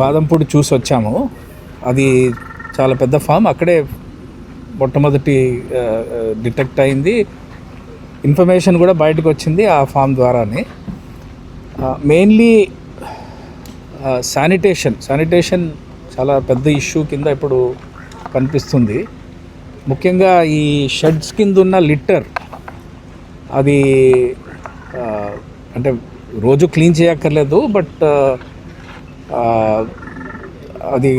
బాదంపూడి చూసి వచ్చాము. అది చాలా పెద్ద ఫామ్. అక్కడే మొట్టమొదటి డిటెక్ట్ అయింది. ఇన్ఫర్మేషన్ కూడా బయటకు వచ్చింది ఆ ఫామ్ ద్వారానే. Mainly sanitation. శానిటేషన్ చాలా పెద్ద ఇష్యూ కింద ఇప్పుడు కనిపిస్తుంది. ముఖ్యంగా ఈ షెడ్స్ కింద ఉన్న లిట్టర్ అది అంటే రోజు క్లీన్ చేయక్కర్లేదు బట్ అది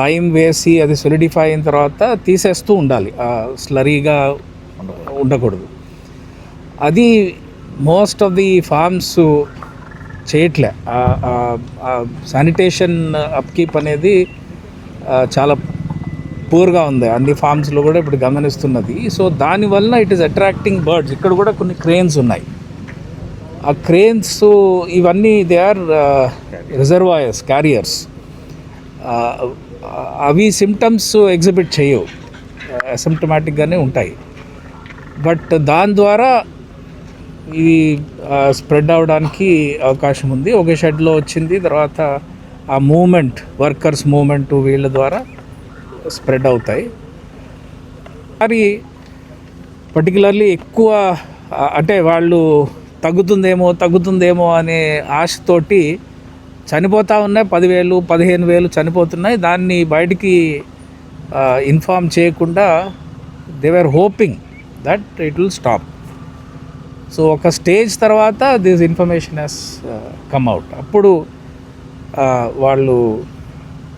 లైమ్ వేసి అది సొలిడిఫై అయిన తర్వాత తీసేస్తూ ఉండాలి. స్లరీగా ఉండకూడదు. అది మోస్ట్ ఆఫ్ ది ఫార్మ్స్ చేయట్లే. శానిటేషన్ అప్కీప్ అనేది చాలా పూర్గా ఉంది. అన్ని ఫార్మ్స్లో కూడా ఇప్పుడు గమనిస్తున్నది. సో దానివల్ల ఇట్ ఈస్ అట్రాక్టింగ్ బర్డ్స్ ఇక్కడ కూడా కొన్ని క్రేన్స్ ఉన్నాయి. ఆ క్రేన్స్ ఇవన్నీ దే ఆర్ రిజర్వాయర్స్ క్యారియర్స్ అవి సిమ్టమ్స్ ఎగ్జిబిట్ చేయవు. అసిమ్టమాటిక్గానే ఉంటాయి. బట్ దాని ద్వారా ఇది స్ప్రెడ్ అవడానికి అవకాశం ఉంది. ఒక షెడ్లో వచ్చింది. తర్వాత ఆ మూమెంట్ వర్కర్స్ మూమెంట్ వీళ్ళ ద్వారా స్ప్రెడ్ అవుతాయి. మరి పర్టికులర్లీ ఎక్కువ అంటే వాళ్ళు తగ్గుతుందేమో తగ్గుతుందేమో అనే ఆశతోటి చనిపోతూ ఉన్నాయి. పదివేలు పదిహేను వేలు చనిపోతున్నాయి. దాన్ని బయటికి ఇన్ఫామ్ చేయకుండా they are hoping that it will stop. So ఒక స్టేజ్ తర్వాత this information has come out. అప్పుడు వాళ్ళు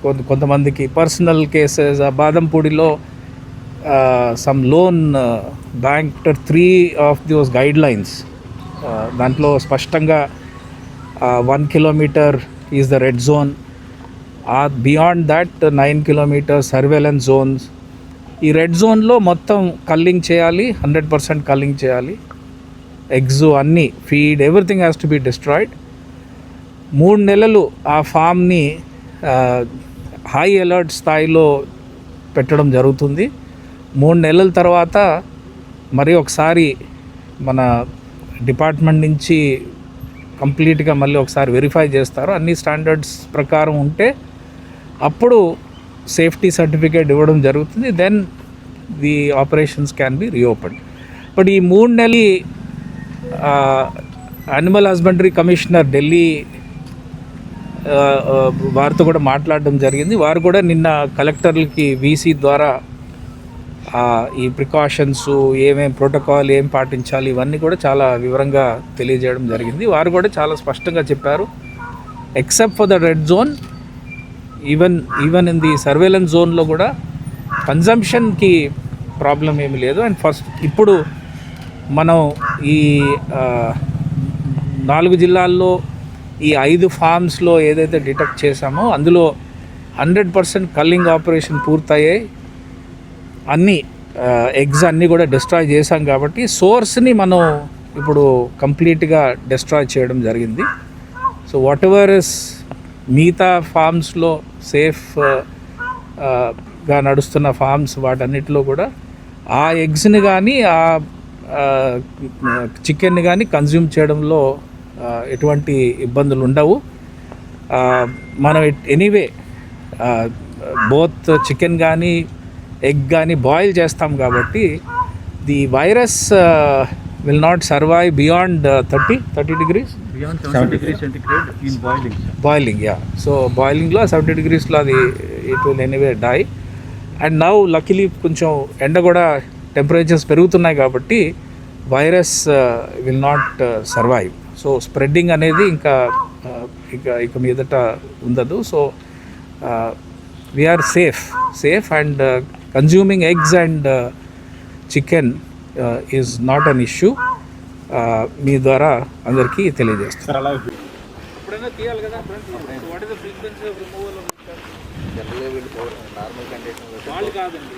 కొంత కొంతమందికి పర్సనల్ కేసెస్ ఆ బాదంపూడిలో some loan bank three of those guidelines దాంట్లో స్పష్టంగా one kilometre is the red zone ఆ beyond that nine kilometre surveillance zones ఈ రెడ్ జోన్లో మొత్తం కల్లింగ్ చేయాలి హండ్రెడ్ పర్సెంట్ కల్లింగ్ చేయాలి. ఎగ్స్ అన్నీ feed everything has to be destroyed మూడు నెలలు ఆ ఫామ్ని హై అలర్ట్ స్థాయిలో పెట్టడం జరుగుతుంది. మూడు నెలల తర్వాత మరి ఒకసారి మన డిపార్ట్మెంట్ నుంచి కంప్లీట్గా మళ్ళీ ఒకసారి వెరిఫై చేస్తారు. అన్ని స్టాండర్డ్స్ ప్రకారం ఉంటే అప్పుడు సేఫ్టీ సర్టిఫికేట్ ఇవ్వడం జరుగుతుంది. Then the operations can be reopen but ఈ మూడు నెలలు అనిమల్ హస్బెండరీ కమిషనర్ ఢిల్లీ వారితో కూడా మాట్లాడడం జరిగింది. వారు కూడా నిన్న కలెక్టర్లకి వీసీ ద్వారా ఈ ప్రికాషన్స్ ఏమేమి ప్రోటోకాల్ ఏం పాటించాలి ఇవన్నీ కూడా చాలా వివరంగా తెలియజేయడం జరిగింది. వారు కూడా చాలా స్పష్టంగా చెప్పారు. Except for the red zone even even in the surveillance జోన్లో కూడా కన్జంప్షన్కి ప్రాబ్లం ఏమీ లేదు. అండ్ ఫస్ట్ ఇప్పుడు మనం ఈ నాలుగు జిల్లాల్లో ఈ ఐదు ఫార్మ్స్లో ఏదైతే డిటెక్ట్ చేశామో అందులో హండ్రెడ్ పర్సెంట్ కల్లింగ్ ఆపరేషన్ పూర్తయ్యాయి. అన్నీ ఎగ్స్ అన్నీ కూడా డిస్ట్రాయ్ చేశాం కాబట్టి సోర్స్ని మనం ఇప్పుడు కంప్లీట్గా డిస్ట్రాయ్ చేయడం జరిగింది. సో వాట్ ఎవర్ ఇస్ మిగతా ఫార్మ్స్లో సేఫ్గా నడుస్తున్న ఫార్మ్స్ వాటన్నిటిలో కూడా ఆ ఎగ్స్ని కానీ ఆ చికెన్ని కానీ కన్జ్యూమ్ చేయడంలో ఎటువంటి ఇబ్బందులు ఉండవు. మనం ఎనీవే బోత్ చికెన్ కానీ ఎగ్ కానీ బాయిల్ చేస్తాం కాబట్టి the virus will not survive beyond thirty thirty degrees Beyond 70 degrees centigrade in boiling. sir. Boiling yeah so బాయిలింగ్లో seventy డిగ్రీస్లో అది it will anyway die and now luckily కొంచెం ఎండ కూడా temperatures పెరుగుతున్నాయి కాబట్టి virus will not survive so spreading అనేది ఇంకా uh, ఇక ఇక మీదట ఉండదు. So we are safe safe and consuming eggs and chicken is not an issue మీ ద్వారా అందరికీ తెలియజేస్తాం Sir, అలా ఎప్పుడైనా తీయాలి కదా what is the frequency of removal వాళ్ళు కాదండి.